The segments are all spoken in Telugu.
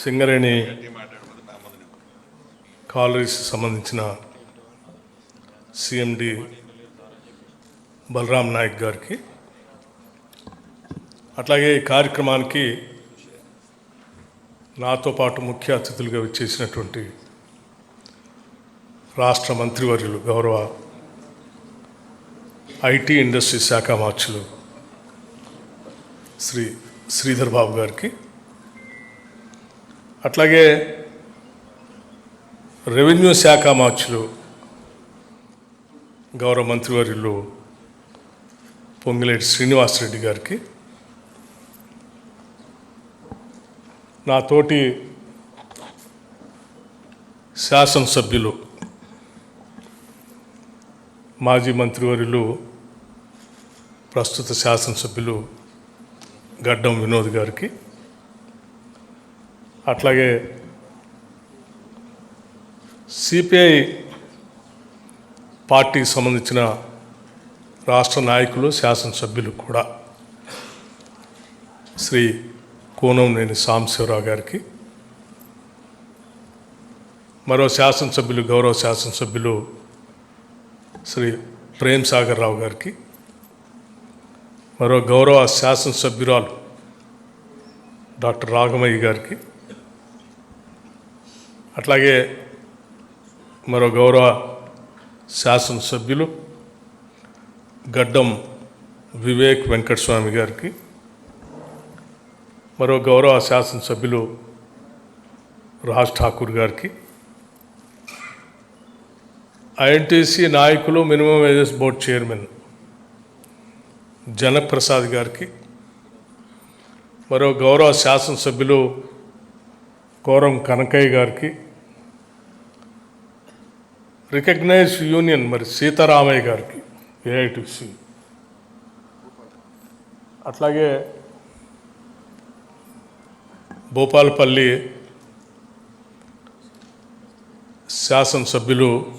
సింగరేణి కాలరీస్ సంబంధించిన సిఎండి బలరాం నాయక్ గారికి అట్లాగే ఈ కార్యక్రమానికి నాతో పాటు ముఖ్య అతిథులుగా వచ్చేసినటువంటి రాష్ట్ర మంత్రివర్యులు గౌరవ ఐటీ ఇండస్ట్రీ శాఖ మార్చులు శ్రీ శ్రీధర్ బాబు గారికి అట్లాగే రెవెన్యూ శాఖ మార్చులు గౌరవ మంత్రివర్యులు పొంగిలేటి శ్రీనివాసరెడ్డి గారికి. నా తోటి శాసనసభ్యులు మాజీ మంత్రివర్యులు ప్రస్తుత శాసనసభ్యులు గడ్డం వినోద్ గారికి. అట్లాగే సిపిఐ పార్టీకి సంబంధించిన రాష్ట్ర నాయకులు శాసనసభ్యులు కూడా శ్రీ కోనంనేని సాంబశివరావు గారికి మరో శాసనసభ్యులు గౌరవ శాసనసభ్యులు శ్రీ ప్రేమ్ సాగర్ రావు గారికి మరో గౌరవ శాసనసభ్యురాలు డాక్టర్ రాఘమయ్య గారికి అట్లాగే మరో గౌరవ శాసనసభ్యులు గడ్డం వివేక్ వెంకటస్వామి గారికి మరో గౌరవ శాసనసభ్యులు రాజ్ ఠాకూర్ గారికి ఐఎన్టీసీ నాయకులు minimum wages board chairman Janaprasad గారికి మరో గౌరవ శాసనసభ్యులు కోరం కనకయ్య గారికి. రికగ్నైజ్ యూనియన్ మరి సీతారామయ్య గారికి. ఏఐటిసి అట్లాగే భూపాలపల్లి శాసనసభ్యులు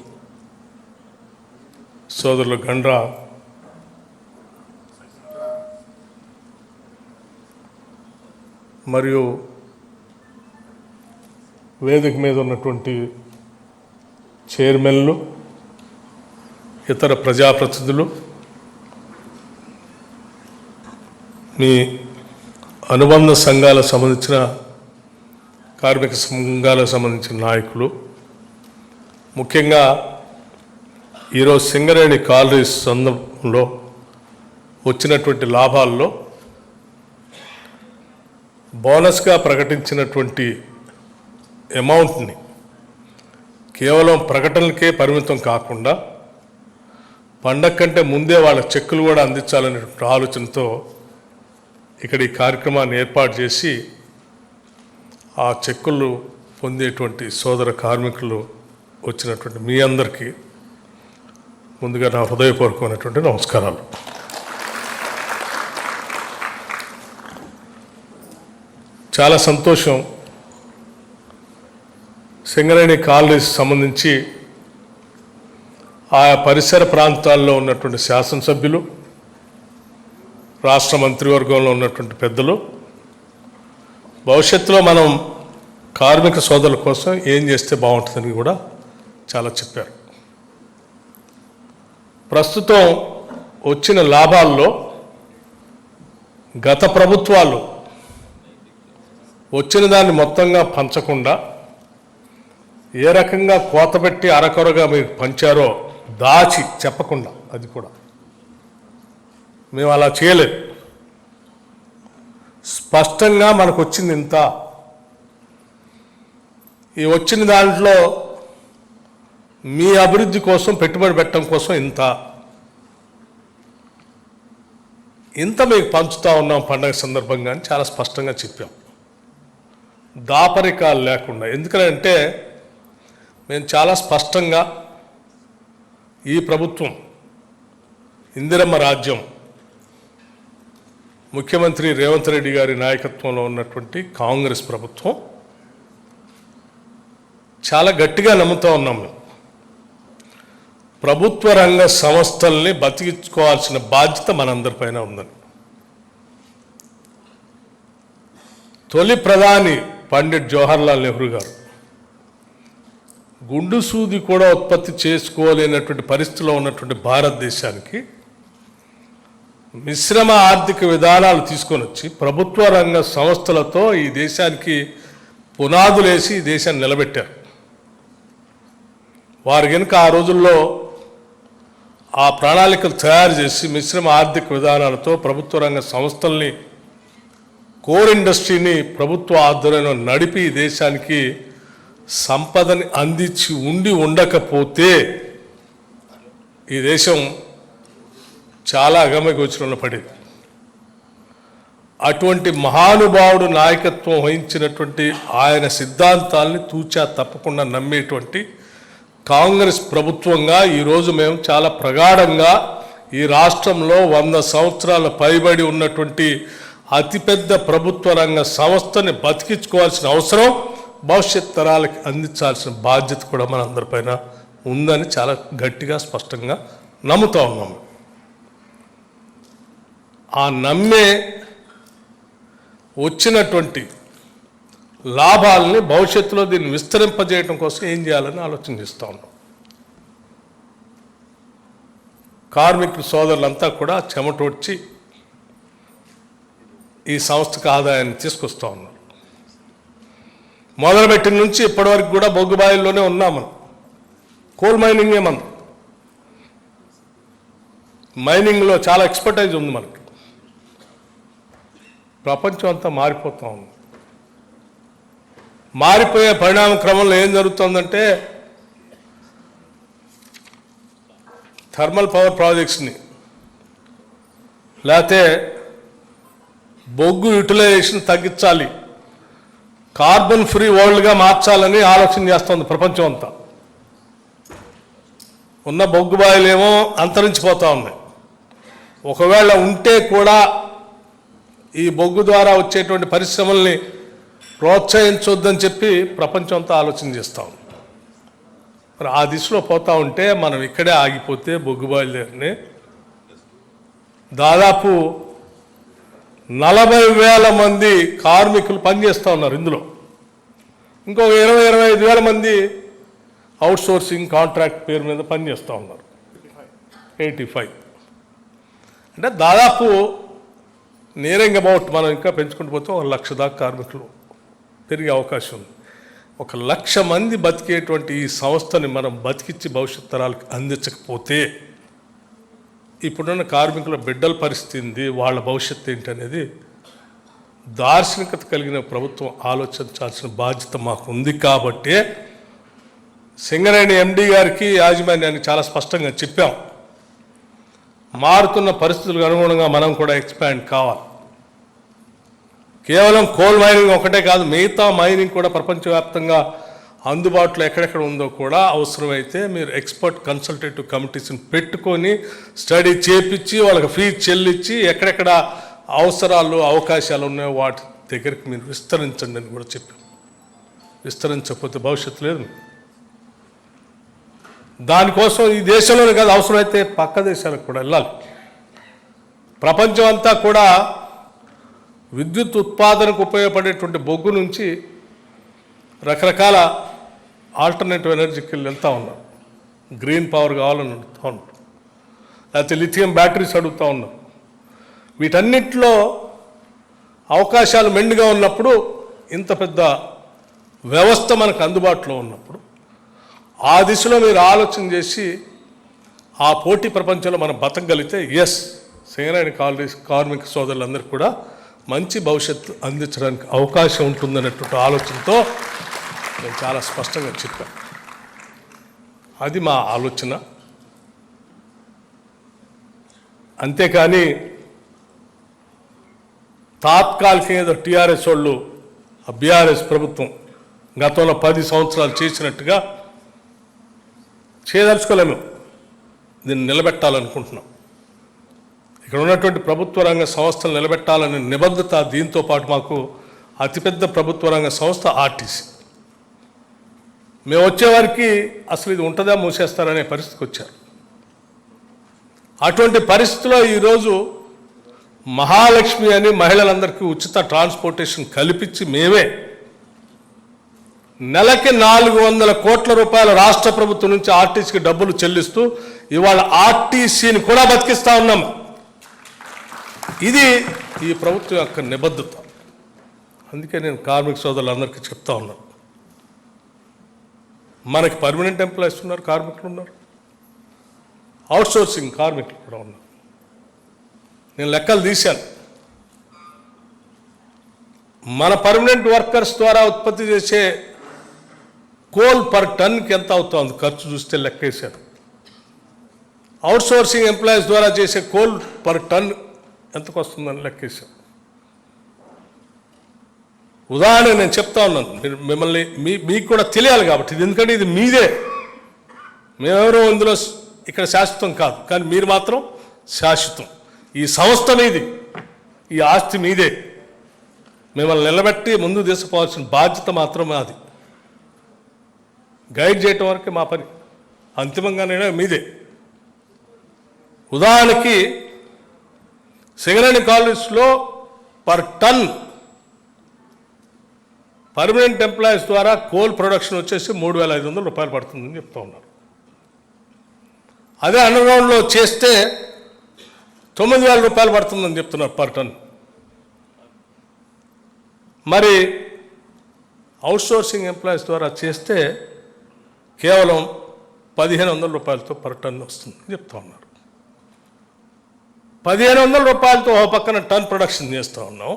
సోదరులు గండ్రా మరియు వేదిక మీద ఉన్నటువంటి చైర్మన్లు ఇతర ప్రజాప్రతినిధులు మీ అనుబంధ సంఘాలకు సంబంధించిన కార్మిక సంఘాలకు సంబంధించిన నాయకులు. ముఖ్యంగా ఈరోజు సింగరేణి కాలరీస్ సందర్భంలో వచ్చినటువంటి లాభాల్లో బోనస్గా ప్రకటించినటువంటి అమౌంట్ని కేవలం ప్రకటనలకే పరిమితం కాకుండా పండగ కంటే ముందే వాళ్ళ చెక్కులు కూడా అందించాలనే ఆలోచనతో ఇక్కడ ఈ కార్యక్రమాన్ని ఏర్పాటు చేసి ఆ చెక్కులు పొందేటువంటి సోదర కార్మికులు వచ్చినటువంటి మీ అందరికీ ముందుగా నా హృదయపూర్వకమైనటువంటి నమస్కారాలు. చాలా సంతోషం సింగరేణి కాలనీస్ సంబంధించి ఆయా పరిసర ప్రాంతాల్లో ఉన్నటువంటి శాసనసభ్యులు రాష్ట్ర మంత్రివర్గంలో ఉన్నటువంటి పెద్దలు. భవిష్యత్తులో మనం కార్మిక సోదరుల కోసం ఏం చేస్తే బాగుంటుందని కూడా చాలా చెప్పారు. ప్రస్తుతం వచ్చిన లాభాల్లో గత ప్రభుత్వాలు వచ్చిన దాన్ని మొత్తంగా పంచకుండా ఏ రకంగా కోతపెట్టి అరకొరగా మీరు పంచారో దాచి చెప్పకుండా అది కూడా. మేము అలా చేయలేదు. స్పష్టంగా మనకు వచ్చింది ఇంత. ఈ వచ్చిన దాంట్లో మీ అభివృద్ధి కోసం పెట్టుబడి పెట్టడం కోసం ఇంత. ఇంత మీకు పంచుతూ ఉన్నాం పండగ సందర్భంగా చాలా స్పష్టంగా చెప్పాం. దాపరికాలు లేకుండా. ఎందుకంటే మేము చాలా స్పష్టంగా ఈ ప్రభుత్వం ఇందిరమ్మ రాజ్యం ముఖ్యమంత్రి రేవంత్ రెడ్డి గారి నాయకత్వంలో ఉన్నటువంటి కాంగ్రెస్ ప్రభుత్వం చాలా గట్టిగా నమ్ముతూ ఉన్నాం మేము. ప్రభుత్వ రంగ సంస్థల్ని బతికించుకోవాల్సిన బాధ్యత మనందరిపైన ఉందని. తొలి ప్రధాని పండిట్ జవహర్లాల్ నెహ్రూ గారు గుండు సూది కూడా ఉత్పత్తి చేసుకోలేనటువంటి పరిస్థితిలో ఉన్నటువంటి భారతదేశానికి మిశ్రమ ఆర్థిక విధానాలు తీసుకొని వచ్చి ప్రభుత్వ రంగ సంస్థలతో ఈ దేశానికి పునాదులేసి ఈ దేశాన్ని నిలబెట్టారు. వారు కనుక ఆ రోజుల్లో ఆ ప్రణాళికలు తయారు చేసి మిశ్రమ ఆర్థిక విధానాలతో ప్రభుత్వ రంగ సంస్థల్ని కోర్ ఇండస్ట్రీని ప్రభుత్వ ఆధ్వర్యంలో నడిపి దేశానికి సంపదని అందించి ఉండి ఉండకపోతే ఈ దేశం చాలా అగమగోచరంలో పడేది అటువంటి మహానుభావుడు నాయకత్వం వహించినటువంటి ఆయన సిద్ధాంతాల్ని తూచా తప్పకుండా నమ్మేటువంటి కాంగ్రెస్ ప్రభుత్వంగా ఈరోజు మేము చాలా ప్రగాఢంగా ఈ రాష్ట్రంలో వంద సంవత్సరాల పైబడి ఉన్నటువంటి అతిపెద్ద ప్రభుత్వ రంగ సంస్థని బతికించుకోవాల్సిన అవసరం భవిష్యత్ తరాలకి అందించాల్సిన బాధ్యత కూడా మన అందరిపైన ఉందని చాలా గట్టిగా స్పష్టంగా నమ్ముతా ఉన్నాము. ఆ నమ్మే వచ్చినటువంటి లాభాలని భవిష్యత్తులో దీన్ని విస్తరింపజేయడం కోసం ఏం చేయాలని ఆలోచన చేస్తూ ఉన్నాం. కార్మికుల సోదరులంతా కూడా చెమటొడ్చి ఈ సంస్థకు ఆదాయాన్ని తీసుకొస్తూ ఉన్నారు. మొదలుపెట్టిన నుంచి ఇప్పటివరకు కూడా బొగ్గుబాయిల్లోనే ఉన్నాం మనం. కోల్ మైనింగే మనం. మైనింగ్లో చాలా ఎక్స్పర్టైజ్ ఉంది మనకి. ప్రపంచం అంతా మారిపోతూ ఉంది. మారిపోయే పరిణామ క్రమంలో ఏం జరుగుతుందంటే థర్మల్ పవర్ ప్రాజెక్ట్స్ని లేకపోతే బొగ్గు యూటిలైజేషన్ తగ్గించాలి. కార్బన్ ఫ్రీ వరల్డ్గా మార్చాలని ఆలోచన చేస్తుంది ప్రపంచం అంతా. ఉన్న బొగ్గు బాయిలేమో అంతరించిపోతూ ఉన్నాయి. ఒకవేళ ఉంటే కూడా ఈ బొగ్గు ద్వారా వచ్చేటువంటి పరిశ్రమల్ని ప్రోత్సహించొద్దని చెప్పి ప్రపంచం అంతా ఆలోచన చేస్తూ ఉంది. మరి ఆ దిశలో పోతూ ఉంటే మనం ఇక్కడే ఆగిపోతే బొగ్గు బయలుదేరిని దాదాపు నలభై వేల మంది కార్మికులు పనిచేస్తూ ఉన్నారు ఇందులో. ఇంకొక ఇరవై ఇరవై ఐదు వేల మంది అవుట్సోర్సింగ్ కాంట్రాక్ట్ పేరు మీద పనిచేస్తూ ఉన్నారు. Eighty five. అంటే దాదాపు నియరింగ్ అబౌట్ మనం ఇంకా పెంచుకుంటూ పోతే ఒక లక్ష దాకా కార్మికులు పెరిగే అవకాశం ఉంది. ఒక లక్ష మంది బతికేటువంటి ఈ సంస్థని మనం బతికిచ్చి భవిష్యత్ తరాలకు అందించకపోతే ఇప్పుడున్న కార్మికుల బిడ్డల పరిస్థితి వాళ్ళ భవిష్యత్తు ఏంటి అనేది దార్శనికత కలిగిన ప్రభుత్వం ఆలోచించాల్సిన బాధ్యత మాకు ఉంది కాబట్టే సింగరేణి ఎండి గారికి యాజమాన్యానికి చాలా స్పష్టంగా చెప్పాం. మారుతున్న పరిస్థితులకు అనుగుణంగా మనం కూడా ఎక్స్పాండ్ కావాలి. కేవలం కోల్ మైనింగ్ ఒకటే కాదు మిగతా మైనింగ్ కూడా ప్రపంచవ్యాప్తంగా అందుబాటులో ఎక్కడెక్కడ ఉందో కూడా అవసరమైతే మీరు ఎక్స్పర్ట్ కన్సల్టేటివ్ కమిటీస్ని పెట్టుకొని స్టడీ చేపించి వాళ్ళకి ఫీజు చెల్లించి ఎక్కడెక్కడ అవసరాలు అవకాశాలు ఉన్నాయో వాటి దగ్గరికి మీరు విస్తరించండి అని కూడా చెప్పాం. విస్తరించకపోతే భవిష్యత్తు లేదు. దానికోసం ఈ దేశంలోనే కాదు అవసరమైతే పక్క దేశాలకు కూడా వెళ్ళాలి. ప్రపంచం అంతా కూడా విద్యుత్ ఉత్పాదనకు ఉపయోగపడేటువంటి బొగ్గు నుంచి రకరకాల ఆల్టర్నేటివ్ ఎనర్జీకి వెళ్ళి వెళ్తూ ఉన్నాం. గ్రీన్ పవర్ కావాలని అడుగుతూ ఉన్నాం. లేకపోతే లిథియం బ్యాటరీస్ అడుగుతూ ఉన్నాం. వీటన్నిటిలో అవకాశాలు మెండుగా ఉన్నప్పుడు ఇంత పెద్ద వ్యవస్థ మనకు అందుబాటులో ఉన్నప్పుడు ఆ దిశలో మీరు ఆలోచన చేసి ఆ పోటీ ప్రపంచంలో మనం బతకగలిగితే ఎస్ సింగరేణి కాలనీ కార్మిక సోదరులందరికీ కూడా మంచి భవిష్యత్తు అందించడానికి అవకాశం ఉంటుందనేటువంటి ఆలోచనతో నేను చాలా స్పష్టంగా చెప్పాను అది మా ఆలోచన. అంతేకాని తాత్కాలికంగా ఏదో టీఆర్ఎస్ వాళ్ళు ఆ బీఆర్ఎస్ ప్రభుత్వం గతంలో పది సంవత్సరాలు చేసినట్టుగా చేయదలుచుకోలేము దీన్ని నిలబెట్టాలనుకుంటున్నాం. ఇక్కడ ఉన్నటువంటి ప్రభుత్వ రంగ సంస్థలు నిలబెట్టాలనే నిబద్ధత దీంతో పాటు మాకు అతిపెద్ద ప్రభుత్వ రంగ సంస్థ ఆర్టీసీ. మేము వచ్చేవారికి అసలు ఇది ఉంటుందా మూసేస్తారనే పరిస్థితికి వచ్చారు. అటువంటి పరిస్థితిలో ఈరోజు మహాలక్ష్మి అని మహిళలందరికీ ఉచిత ట్రాన్స్పోర్టేషన్ కల్పించి మేమే నెలకి నాలుగు వందల కోట్ల రూపాయల రాష్ట్ర ప్రభుత్వం నుంచి ఆర్టీసీకి డబ్బులు చెల్లిస్తూ ఇవాళ ఆర్టీసీని కూడా బతికిస్తూ ఉన్నాం. ఇది ఈ ప్రభుత్వం యొక్క నిబద్ధత. అందుకే నేను కార్మిక సోదరులందరికీ చెప్తా ఉన్నాను. మనకి పర్మనెంట్ ఎంప్లాయీస్ ఉన్నారు కార్మికులు ఉన్నారు. అవుట్సోర్సింగ్ కార్మికులు కూడా ఉన్నారు. నేను లెక్కలు తీశాను. మన పర్మనెంట్ వర్కర్స్ ద్వారా ఉత్పత్తి చేసే కోల్ పర్ టన్కి ఎంత అవుతుంది? ఖర్చు చూస్తే లెక్కేశారు. అవుట్సోర్సింగ్ ఎంప్లాయీస్ ద్వారా చేసే కోల్ పర్ టన్ ఎంతకు వస్తుందని లెక్కేశాం ఉదాహరణ నేను చెప్తా ఉన్నాను. మీరు మిమ్మల్ని మీ మీకు కూడా తెలియాలి కాబట్టి. ఇది ఎందుకంటే ఇది మీదే. మేమెవరో ఇందులో ఇక్కడ శాశ్వతం కాదు. కానీ మీరు మాత్రం శాశ్వతం. ఈ సంస్థ మీది. ఈ ఆస్తి మీదే. మిమ్మల్ని నిలబెట్టి ముందు తీసుకుపోవాల్సిన బాధ్యత మాత్రం మాది. గైడ్ చేయటం వరకే మా పని. నేను మీదే. ఉదాహరణకి సింగరేణి కాలేజ్లో పర్ టన్ పర్మనెంట్ ఎంప్లాయీస్ ద్వారా కోల్ ప్రొడక్షన్ వచ్చేసి మూడు వేల ఐదు వందల రూపాయలు పడుతుందని చెప్తా ఉన్నారు. అదే అండర్గ్రౌండ్లో చేస్తే తొమ్మిది వేల రూపాయలు పడుతుందని చెప్తున్నారు పర్ టన్. మరి అవుట్సోర్సింగ్ ఎంప్లాయీస్ ద్వారా చేస్తే కేవలం పదిహేను వందల రూపాయలతో పర్ టన్ వస్తుందని చెప్తా ఉన్నారు. పదిహేను వందల రూపాయలతో ఓ పక్కన టన్ ప్రొడక్షన్ చేస్తూ ఉన్నాం.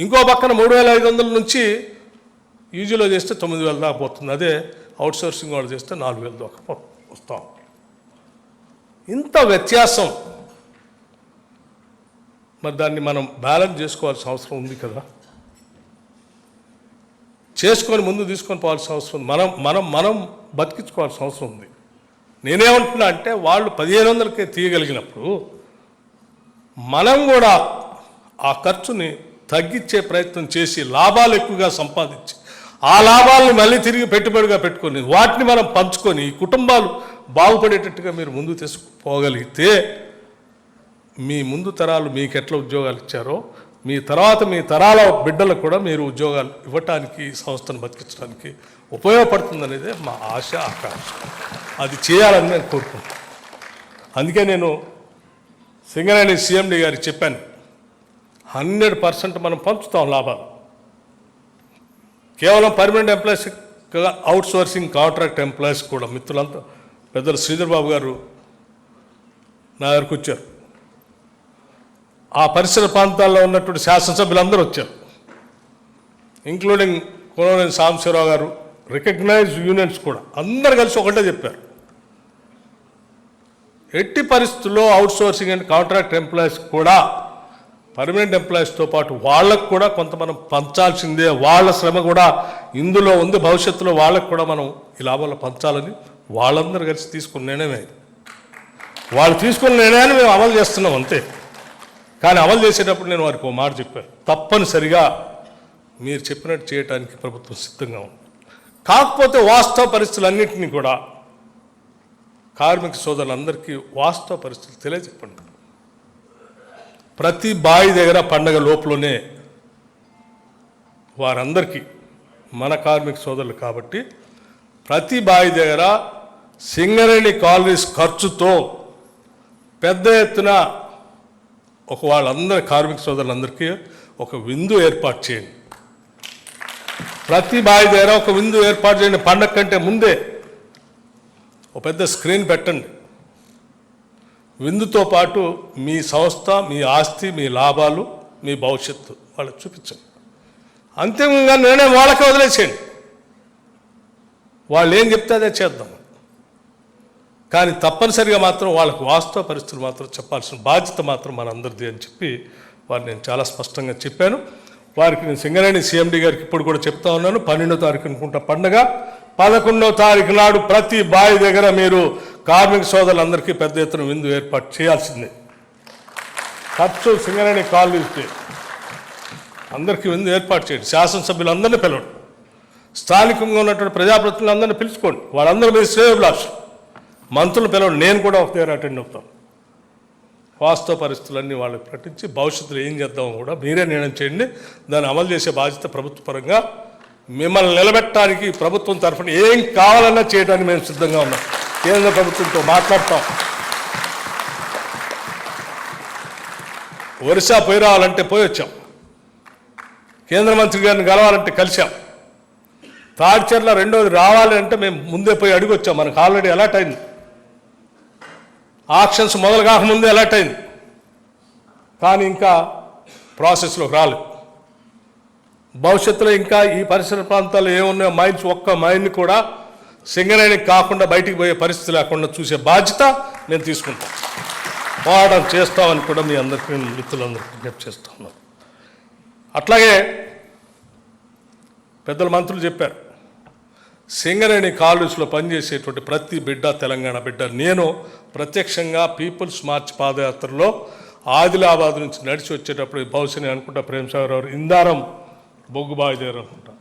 ఇంకో పక్కన మూడు వేల ఐదు వందల నుంచి యూజీలో చేస్తే తొమ్మిది వేల దాకా పోతుంది. అదే అవుట్సోర్సింగ్ వాళ్ళు చేస్తే నాలుగు వేల దాకా వస్తాం. ఇంత వ్యత్యాసం. మరి దాన్ని మనం బ్యాలెన్స్ చేసుకోవాల్సిన అవసరం ఉంది కదా. చేసుకొని ముందు తీసుకొని పోవాల్సిన అవసరం ఉంది. మనం మనం మనం బతికించుకోవాల్సిన అవసరం ఉంది. నేనేమంటున్నా అంటే వాళ్ళు పదిహేను వందలకే తీయగలిగినప్పుడు మనం కూడా ఆ ఖర్చుని తగ్గించే ప్రయత్నం చేసి లాభాలు ఎక్కువగా సంపాదించి ఆ లాభాలను మళ్ళీ తిరిగి పెట్టుబడిగా పెట్టుకొని వాటిని మనం పంచుకొని ఈ కుటుంబాలు బాగుపడేటట్టుగా మీరు ముందు తీసుకుపోగలిగితే మీ ముందు తరాలు మీకు ఎట్లా ఉద్యోగాలు ఇచ్చారో మీ తర్వాత మీ తరాల బిడ్డలకు కూడా మీరు ఉద్యోగాలు ఇవ్వటానికి సంస్థను బతికించడానికి ఉపయోగపడుతుందనేదే మా ఆశ ఆకాంక్ష. అది చేయాలని నేను కోరుకుంటున్నాను. అందుకే నేను సింగరేణి సీఎండి గారికి చెప్పాను. హండ్రెడ్ పర్సెంట్ మనం పంచుతాం లాభాలు. కేవలం permanent employees outsourcing contract employees కూడా మిత్రులంతా పెద్దలు శ్రీధర్ బాబు గారు నా దగ్గరకు వచ్చారు. ఆ పరిసర ప్రాంతాల్లో ఉన్నటువంటి శాసనసభ్యులందరూ వచ్చారు. ఇంక్లూడింగ్ కోనవనేని సాంబశివరావు గారు రికగ్నైజ్ యూనియన్స్ కూడా అందరు కలిసి ఒకటే చెప్పారు. ఎట్టి పరిస్థితుల్లో outsourcing and contract employees కూడా పర్మనెంట్ ఎంప్లాయీస్తో పాటు వాళ్ళకు కూడా కొంత మనం పంచాల్సిందే వాళ్ళ శ్రమ కూడా ఇందులో ఉంది భవిష్యత్తులో వాళ్ళకు కూడా మనం ఈ లాభాలు పంచాలని వాళ్ళందరూ కలిసి తీసుకున్న నిర్ణయమే వాళ్ళు తీసుకున్న నిర్ణయాన్ని మేము అమలు చేస్తున్నాం అంతే. కానీ అమలు చేసేటప్పుడు నేను వారికి ఓ మాట చెప్పాను. తప్పనిసరిగా మీరు చెప్పినట్టు చేయడానికి ప్రభుత్వం సిద్ధంగా ఉంది. కాకపోతే వాస్తవ పరిస్థితులన్నింటినీ కూడా కార్మిక సోదరులందరికీ వాస్తవ పరిస్థితులు తెలియజెప్పండి. ప్రతి బావి దగ్గర పండగ లోపలనే వారందరికీ మన కార్మిక సోదరులు కాబట్టి ప్రతి బావి దగ్గర సింగరేణి కాలనీస్ ఖర్చుతో పెద్ద ఎత్తున ఒక వాళ్ళందరి కార్మిక సోదరులందరికీ ఒక విందు ఏర్పాటు చేయండి. ప్రతి బావి దగ్గర ఒక విందు ఏర్పాటు చేయండి. పండగ కంటే ముందే ఒక పెద్ద స్క్రీన్ పెట్టండి. విందుతో పాటు మీ సంస్థ మీ ఆస్తి మీ లాభాలు మీ భవిష్యత్తు వాళ్ళకి చూపించండి. అంతిమంగా నిర్ణయం వాళ్ళకే వదిలేసేయండి. వాళ్ళు ఏం చెప్తే అదే చేద్దాం. కానీ తప్పనిసరిగా మాత్రం వాళ్ళకు వాస్తవ పరిస్థితులు మాత్రం చెప్పాల్సిన బాధ్యత మాత్రం మనందరిది అని చెప్పి వారు నేను చాలా స్పష్టంగా చెప్పాను. వారికి నేను సింగరేణి సీఎండి గారికి ఇప్పుడు కూడా చెప్తా ఉన్నాను. పన్నెండో తారీఖు అనుకుంటా పండగ. పదకొండో తారీఖు నాడు ప్రతి బావి దగ్గర మీరు కార్మిక సోదరులందరికీ పెద్ద ఎత్తున విందు ఏర్పాటు చేయాల్సిందే. ఖర్చు సింగరేణి కాలనీకి అందరికీ విందు ఏర్పాటు చేయండి. శాసనసభ్యులందరినీ పిలవండి. స్థానికంగా ఉన్నటువంటి ప్రజాప్రతినిధులందరినీ పిలుచుకోండి. వాళ్ళందరూ మీ శ్రేయోభిలాషులు మంత్రులు పిలవండి. నేను కూడా ఒక దగ్గర అటెండ్ అవుతాను. వాస్తవ పరిస్థితులన్నీ వాళ్ళకి ప్రకటించి భవిష్యత్తులో ఏం చేద్దామో కూడా మీరే నిర్ణయం చేయండి. దాన్ని అమలు చేసే బాధ్యత ప్రభుత్వ పరంగా మిమ్మల్ని నిలబెట్టడానికి ప్రభుత్వం తరఫున ఏం కావాలన్నా చేయడానికి మేము సిద్ధంగా ఉన్నాం. కేంద్ర ప్రభుత్వంతో మాట్లాడతాం. ఒరిస్సా పోయి రావాలంటే పోయి వచ్చాం. కేంద్ర మంత్రి గారిని కలవాలంటే కలిశాం. తాడ్చర్ల రెండోది రావాలి అంటే మేము ముందే పోయి అడిగి వచ్చాం. మనకు ఆల్రెడీ అలర్ట్ అయింది. ఆక్షన్స్ మొదలు కాకముందే అలర్ట్ అయింది. కానీ ఇంకా ప్రాసెస్లోకి రాలేదు. భవిష్యత్తులో ఇంకా ఈ పరిసర ప్రాంతాల్లో ఏమున్నాయో మైన్స్ ఒక్క మైన్ కూడా సింగరేణికి కాకుండా బయటికి పోయే పరిస్థితి లేకుండా చూసే బాధ్యత నేను తీసుకుంటాను పోరాటం చేస్తామని కూడా మీ అందరికీ మిత్రులందరికీ విజ్ఞప్తి చేస్తా ఉన్నాను. అట్లాగే పెద్దల మంత్రులు చెప్పారు సింగరేణి కాలేజ్లో పనిచేసేటువంటి ప్రతి బిడ్డ తెలంగాణ బిడ్డ నేను ప్రత్యక్షంగా పీపుల్స్ మార్చ్ పాదయాత్రలో ఆదిలాబాద్ నుంచి నడిచి వచ్చేటప్పుడు బహుశా అనుకుంటా ప్రేమసాగర్ గారు ఇందారం బొగ్గు బావి దగ్గర అనుకుంటా.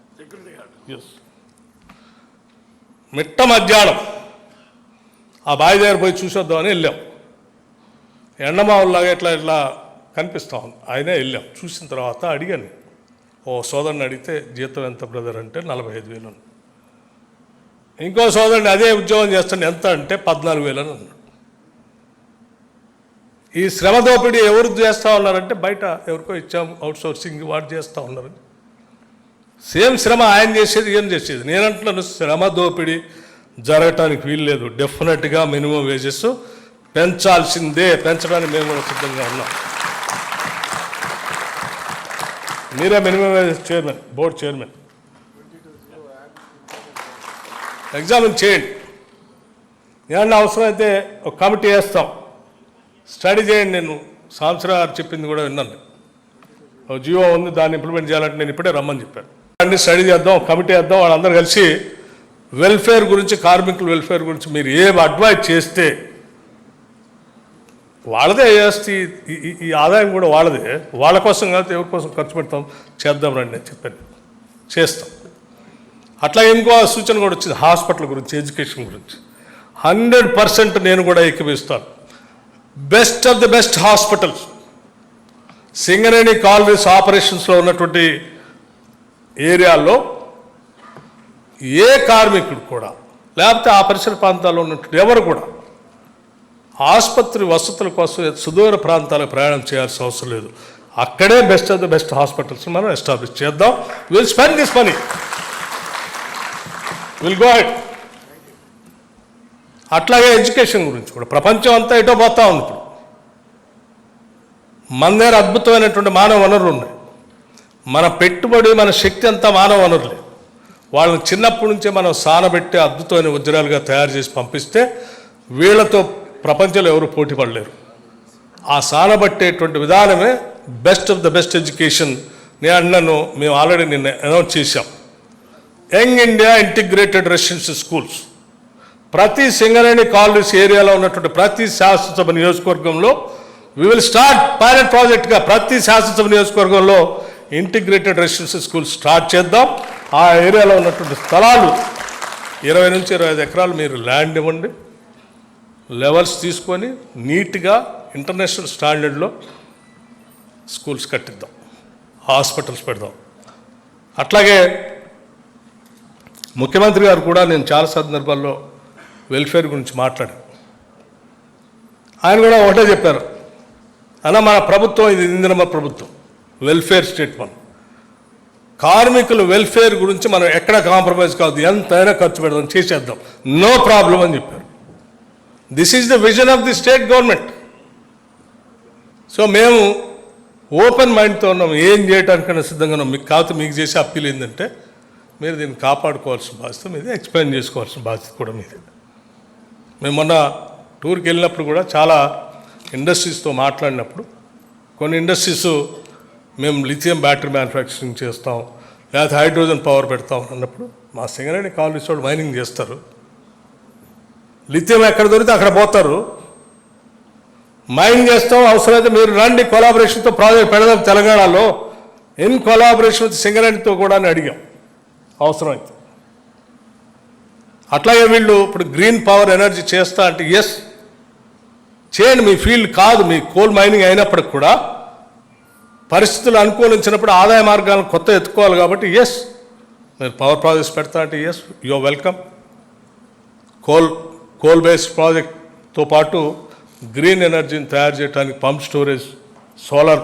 ఎస్ మిట్ట మధ్యాహ్నం. ఆ బావి దగ్గర పోయి చూసొద్దామని వెళ్ళాం. ఎండమావుల్లాగా ఇట్లా ఇట్లా కనిపిస్తా ఉంది. ఆయనే వెళ్ళాం. చూసిన తర్వాత అడిగాను. ఓ సోదరుని అడిగితే జీతం ఎంత బ్రదర్ అంటే నలభై ఐదు వేలు ఇంకో సోదరుని అదే ఉద్యోగం చేస్తాను ఎంత అంటే పద్నాలుగు వేలు అని అన్నాడు. ఈ శ్రమ దోపిడీ ఎవరు చేస్తూ ఉన్నారంటే బయట ఎవరికో ఇచ్చాం అవుట్ సోర్సింగ్ వాడు చేస్తూ ఉన్నారు సేమ్ శ్రమ ఆయన చేసేది ఏం చేసేది. నేనంటున్నాను శ్రమ దోపిడీ జరగటానికి వీల్లేదు. డెఫినెట్గా మినిమం వేజెస్ పెంచాల్సిందే. పెంచడానికి మేము కూడా సిద్ధంగా ఉన్నాం. మీరే minimum wages chairman board chairman examine చేయండి. ఏమన్నా అవసరమైతే ఒక కమిటీ వేస్తాం. స్టడీ చేయండి నేను. సంవత్సరాలు గారు చెప్పింది కూడా విన్నాను. జియో ఉంది దాన్ని ఇంప్లిమెంట్ చేయాలంటే నేను ఇప్పుడే రమ్మని చెప్పాను. అన్ని స్టడీ చేద్దాం కమిటీ వేద్దాం వాళ్ళందరూ కలిసి వెల్ఫేర్ గురించి కార్మికుల వెల్ఫేర్ గురించి మీరు ఏం అడ్వైజ్ చేస్తే వాళ్ళదే చేస్తే ఈ- ఆదాయం కూడా వాళ్ళదే. వాళ్ళ కోసం కాదు ఎవరి కోసం ఖర్చు పెడతాం? చేద్దాం రండి నేను చెప్పాను. చేస్తాం. అట్లా ఇంకో సూచన కూడా వచ్చింది హాస్పిటల్ గురించి ఎడ్యుకేషన్ గురించి. హండ్రెడ్ పర్సెంట్ నేను కూడా ఎక్కిపిస్తాను best of the best hospitals. Singareni colonies ఆపరేషన్స్లో ఉన్నటువంటి ఏరియాలో ఏ కార్మికుడు కూడా లేకపోతే ఆ పరిసర ప్రాంతాల్లో ఉన్నటువంటి ఎవరు కూడా ఆసుపత్రి వసతుల కోసం సుదూర ప్రాంతాలకు ప్రయాణం చేయాల్సిన అవసరం లేదు. అక్కడే best of the best hospitals మనం ఎస్టాబ్లిష్ చేద్దాం. Will spend this money will go ahead అట్లాగే ఎడ్యుకేషన్ గురించి కూడా. ప్రపంచం అంతా ఎటో పోతా ఉంది ఇప్పుడు. మన దగ్గర అద్భుతమైనటువంటి మానవ వనరులు ఉన్నాయి. మన పెట్టుబడి మన శక్తి అంతా మానవ వనరులే. వాళ్ళని చిన్నప్పటి నుంచే మనం సానబెట్టి అద్భుతమైన వజ్రాలుగా తయారు చేసి పంపిస్తే వీళ్ళతో ప్రపంచంలో ఎవరు పోటీ పడలేరు. ఆ సానబట్టేటువంటి విధానమే best of the best education నేను అన్నను మేము ఆల్రెడీ నిన్న అనౌన్స్ చేశాం. Young India integrated residential schools. ప్రతి సింగరేణి కాలనీస్ ఏరియాలో ఉన్నటువంటి ప్రతి శాసనసభ నియోజకవర్గంలో వి విల్ స్టార్ట్ పైలట్ ప్రాజెక్ట్గా ప్రతి శాసనసభ నియోజకవర్గంలో ఇంటిగ్రేటెడ్ రెసిడెన్షియల్ స్కూల్ స్టార్ట్ చేద్దాం. ఆ ఏరియాలో ఉన్నటువంటి స్థలాలు ఇరవై నుంచి ఇరవై ఐదు ఎకరాలు మీరు ల్యాండ్ ఇవ్వండి. లెవెల్స్ తీసుకొని నీట్గా ఇంటర్నేషనల్ స్టాండర్డ్లో స్కూల్స్ కట్టిద్దాం. హాస్పిటల్స్ పెడదాం. అట్లాగే ముఖ్యమంత్రి గారు కూడా నేను చాలా సందర్భాల్లో వెల్ఫేర్ గురించి మాట్లాడాను ఆయన కూడా ఒకటే చెప్పారు. అలా మన ప్రభుత్వం ఇది ఇందిరమ్మ ప్రభుత్వం. వెల్ఫేర్ స్టేట్ మనం. కార్మికుల వెల్ఫేర్ గురించి మనం ఎక్కడ కాంప్రమైజ్ కాదు ఎంతైనా ఖర్చు పెడదాం చేసేద్దాం. నో ప్రాబ్లం అని చెప్పారు. This is the vision of the state government so మేము ఓపెన్ మైండ్తో ఉన్నాం ఏం చేయడానికైనా సిద్ధంగా ఉన్నాం. మీకు కాకపోతే మీకు చేసే అప్పీల్ ఏంటంటే మీరు దీన్ని కాపాడుకోవాల్సిన బాధ్యత మీదే ఎక్స్ప్లెయిన్ చేసుకోవాల్సిన బాధ్యత కూడా మీదే. మేము మొన్న టూర్కి వెళ్ళినప్పుడు కూడా చాలా ఇండస్ట్రీస్తో మాట్లాడినప్పుడు కొన్ని ఇండస్ట్రీస్ మేము లిథియం బ్యాటరీ మ్యానుఫ్యాక్చరింగ్ చేస్తాం లేకపోతే హైడ్రోజన్ పవర్ పెడతాం అన్నప్పుడు మా సింగరేణి కాలనీస్ వాళ్ళు మైనింగ్ చేస్తారు. లిథియం ఎక్కడ దొరికితే అక్కడ పోతారు. మైన్ చేస్తాం అవసరమైతే మీరు రండి కొలాబరేషన్తో ప్రాజెక్ట్ పెడదాం తెలంగాణలో. ఇన్ కొలాబరేషన్ విత్ సింగరేణితో కూడా అని అడిగాం. అవసరమైతే అట్లాగే వీళ్ళు ఇప్పుడు గ్రీన్ పవర్ ఎనర్జీ చేస్తా అంటే ఎస్ చేయండి మీ ఫీల్డ్ కాదు మీ కోల్ మైనింగ్ అయినప్పటికి కూడా పరిస్థితులు అనుకూలించినప్పుడు ఆదాయ మార్గాలను కొత్త ఎత్తుకోవాలి కాబట్టి ఎస్ మీరు పవర్ ప్రాజెక్ట్స్ పెడతా అంటే yes you're welcome coal coal based ప్రాజెక్ట్తో పాటు గ్రీన్ ఎనర్జీని తయారు చేయడానికి pump storage solar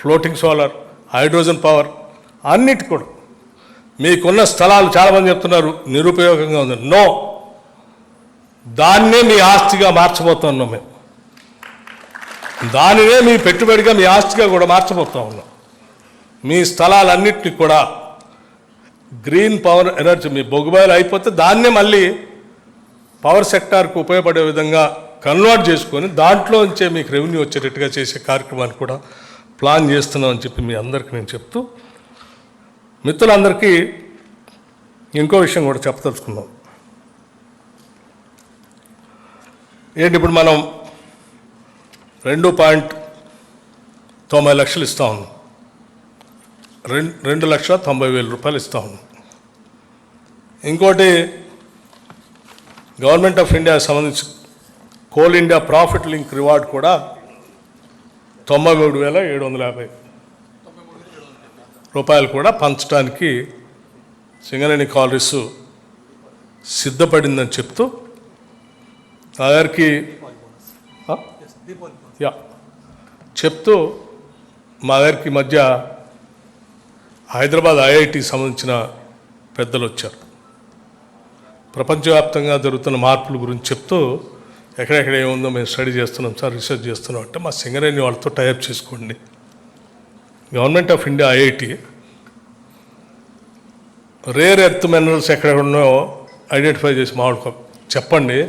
floating solar hydrogen power అన్నిటి కూడా. మీకున్న స్థలాలు చాలామంది చెప్తున్నారు నిరుపయోగంగా ఉంది. నో దాన్నే మీ ఆస్తిగా మార్చబోతున్నాం మేము. దానినే మీ పెట్టుబడిగా మీ ఆస్తిగా కూడా మార్చబోతా ఉన్నాం. మీ స్థలాలన్నింటినీ కూడా గ్రీన్ పవర్ ఎనర్జీ మీ బొగ్గుబాయిలు అయిపోతే దాన్నే మళ్ళీ పవర్ సెక్టార్కు ఉపయోగపడే విధంగా కన్వర్ట్ చేసుకొని దాంట్లో నుంచే మీకు రెవెన్యూ వచ్చేటట్టుగా చేసే కార్యక్రమాన్ని కూడా ప్లాన్ చేస్తున్నామని చెప్పి మీ అందరికీ నేను చెప్తూ మిత్రులందరికీ ఇంకో విషయం కూడా చెప్పదలుచుకున్నాం ఏంటి ఇప్పుడు మనం రెండు పాయింట్ తొంభై లక్షలు ఇస్తా ఉన్నాం. రెండు రెండు లక్షల తొంభై వేల రూపాయలు ఇస్తా ఉన్నాం. ఇంకోటి గవర్నమెంట్ ఆఫ్ ఇండియా సంబంధించి coal India profit link reward కూడా తొంభై మూడు వేల ఏడు వందల యాభై రూపాయలు కూడా పంచడానికి సింగరేణి కాలరీస్ సిద్ధపడిందని చెప్తూ నా గారికి యా. చెప్తూ మా గారికి మధ్య హైదరాబాద్ ఐఐటికి సంబంధించిన పెద్దలు వచ్చారు. ప్రపంచవ్యాప్తంగా జరుగుతున్న మార్పుల గురించి చెప్తూ ఎక్కడెక్కడ ఏముందో మేము స్టడీ చేస్తున్నాం సార్ రీసెర్చ్ చేస్తున్నాం అంటే మా సింగరేణి వాళ్ళతో టైప్ చేసుకోండి. Government of India IIT rare earth minerals ఎక్కడ ఉన్నాయో ఐడెంటిఫై చేసి మాట్లాడుకో చెప్పండి.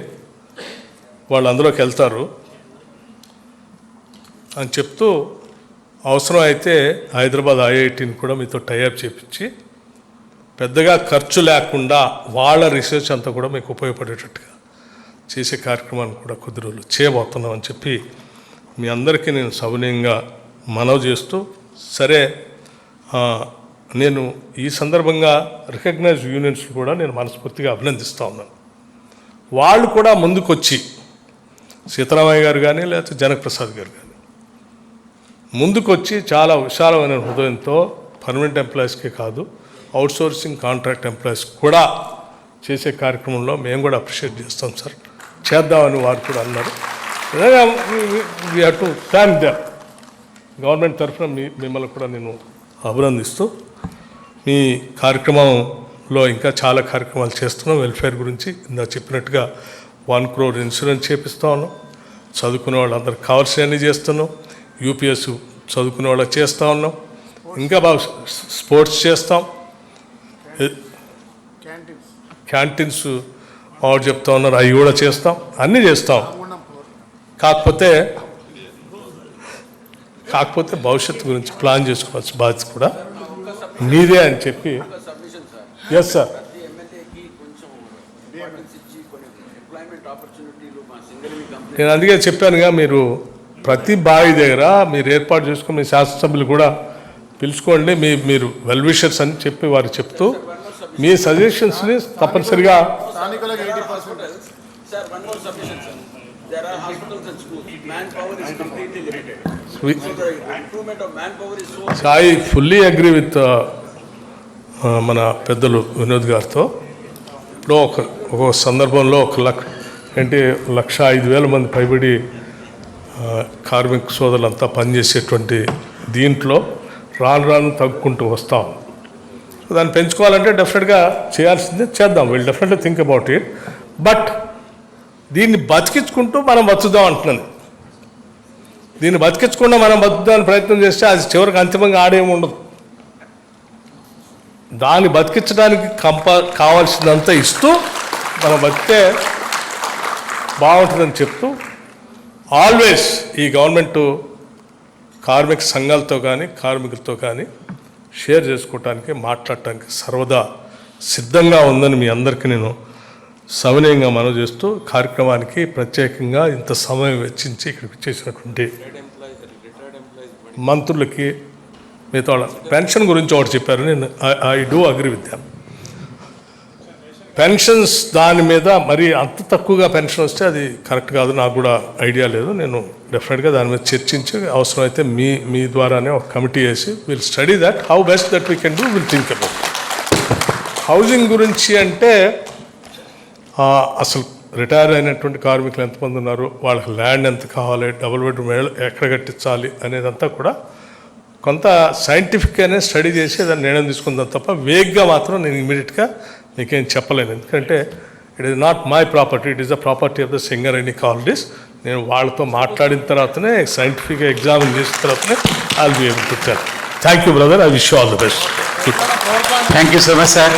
వాళ్ళు అందులోకి వెళ్తారు. అని చెప్తూ అవసరం అయితే హైదరాబాద్ ఐఐటిని కూడా మీతో టైఅప్ చేపించి పెద్దగా ఖర్చు లేకుండా వాళ్ళ రీసెర్చ్ అంతా కూడా మీకు ఉపయోగపడేటట్టుగా చేసే కార్యక్రమాన్ని కూడా కొద్ది రోజులు చేయబోతున్నామని చెప్పి మీ అందరికీ నేను సవినయంగా మనవి చేస్తూ సరే నేను ఈ సందర్భంగా రికగ్నైజ్ యూనియన్స్ కూడా నేను మనస్ఫూర్తిగా అభినందిస్తూ ఉన్నాను. వాళ్ళు కూడా ముందుకొచ్చి సీతారామయ్య గారు కానీ లేకపోతే జనకప్రసాద్ గారు కానీ ముందుకొచ్చి చాలా విశాలమైన హృదయంతో పర్మనెంట్ ఎంప్లాయీస్కే కాదు అవుట్సోర్సింగ్ కాంట్రాక్ట్ ఎంప్లాయీస్ కూడా చేసే కార్యక్రమంలో మేము కూడా అప్రిషియేట్ చేస్తాం సార్. చేద్దామని వారు కూడా అన్నారు. We have to thank them government తరఫున మీ మిమ్మల్ని కూడా నేను అభినందిస్తూ మీ కార్యక్రమంలో ఇంకా చాలా కార్యక్రమాలు చేస్తున్నాం. వెల్ఫేర్ గురించి ఇందా చెప్పినట్టుగా వన్ క్రోర్ ఇన్సూరెన్స్ చేపిస్తా ఉన్నాం. చదువుకునే వాళ్ళందరికీ కావాల్సినవన్నీ చేస్తున్నాం. యూపీఎస్ చదువుకునే వాళ్ళకి చేస్తూ ఉన్నాం. ఇంకా బాగా స్పోర్ట్స్ చేస్తాం. క్యాంటీన్స్. ఆవిడ చెప్తా ఉన్నారు. అవి కూడా చేస్తాం. అన్నీ చేస్తాం. కాకపోతే కాకపోతే భవిష్యత్తు గురించి ప్లాన్ చేసుకోవాల్సిన బాధ్యత కూడా మీదే అని చెప్పి. సబ్మిషన్ సార్ ఎస్ సార్ నేను అందుకే చెప్పానుగా మీరు ప్రతి బావి దగ్గర మీరు ఏర్పాటు చేసుకుని మీ శాసనసభ్యులు కూడా పిలుచుకోండి. మీ మీరు వెల్ విషర్స్ అని చెప్పి వారు చెప్తూ మీ సజెషన్స్ని తప్పనిసరిగా స్థానికులకు eighty percent sir one more submission sir there are hospitals and schools man power is completely limited We- so the improvement of man power is so I fully agree with మన పెద్దలు వినోద్ గారితో. ఇప్పుడు ఒక ఒక సందర్భంలో ఒక లక్ష ఏంటి లక్ష ఐదు వేల మంది పైబడి కార్మిక సోదరులంతా పనిచేసేటువంటి దీంట్లో రాను రాను తగ్గుకుంటూ వస్తాం. దాన్ని పెంచుకోవాలంటే డెఫినెట్గా చేయాల్సిందే చేద్దాం. వీళ్ళు definitely think about it but దీన్ని బతికించుకుంటూ మనం బతుకుదాం అంటున్నాను. దీన్ని బతికించకుండా మనం బతుకుదామని ప్రయత్నం చేస్తే అది చివరికి అంతిమంగా ఆడేమి ఉండదు. దాన్ని బతికించడానికి కంప కావాల్సిందంతా ఇస్తూ మనం బతికే బాగుంటుందని చెప్తూ ఆల్వేస్ ఈ గవర్నమెంట్ కార్మిక సంఘాలతో కానీ కార్మికులతో కానీ షేర్ చేసుకోవటానికి మాట్లాడటానికి సర్వదా సిద్ధంగా ఉందని మీ అందరికీ నేను సవినయంగా మనవి చేస్తూ కార్యక్రమానికి ప్రత్యేకంగా ఇంత సమయం వెచ్చించి ఇక్కడికి చేసినటువంటి మంత్రులకి మిగతా పెన్షన్ గురించి ఒకటి చెప్పారు. నేను I do agree with them pensions దాని మీద మరి అంత తక్కువగా పెన్షన్ వస్తే అది కరెక్ట్ కాదు. నాకు కూడా ఐడియా లేదు. నేను డెఫినెట్గా దాని మీద చర్చించి అవసరమైతే మీ మీ ద్వారానే ఒక కమిటీ వేసి will study that how best that we can do will think about housing గురించి అంటే అసలు రిటైర్ అయినటువంటి కార్మికులు ఎంతమంది ఉన్నారు? వాళ్ళకి ల్యాండ్ ఎంత కావాలి? డబుల్ బెడ్రూమ్ ఎక్కడ కట్టించాలి అనేదంతా కూడా కొంత సైంటిఫిక్గానే స్టడీ చేసి దాన్ని నిర్ణయం తీసుకుందాం తప్ప వేగ్గా మాత్రం నేను ఇమీడియట్గా నీకేం చెప్పలేను. ఎందుకంటే it is not my property it is the property of the Singareni any this నేను వాళ్ళతో మాట్లాడిన తర్వాతనే సైంటిఫిక్గా ఎగ్జామిన్ చేసిన తర్వాతనే I be able to tell thank you brother I wish all the best thank you so much sir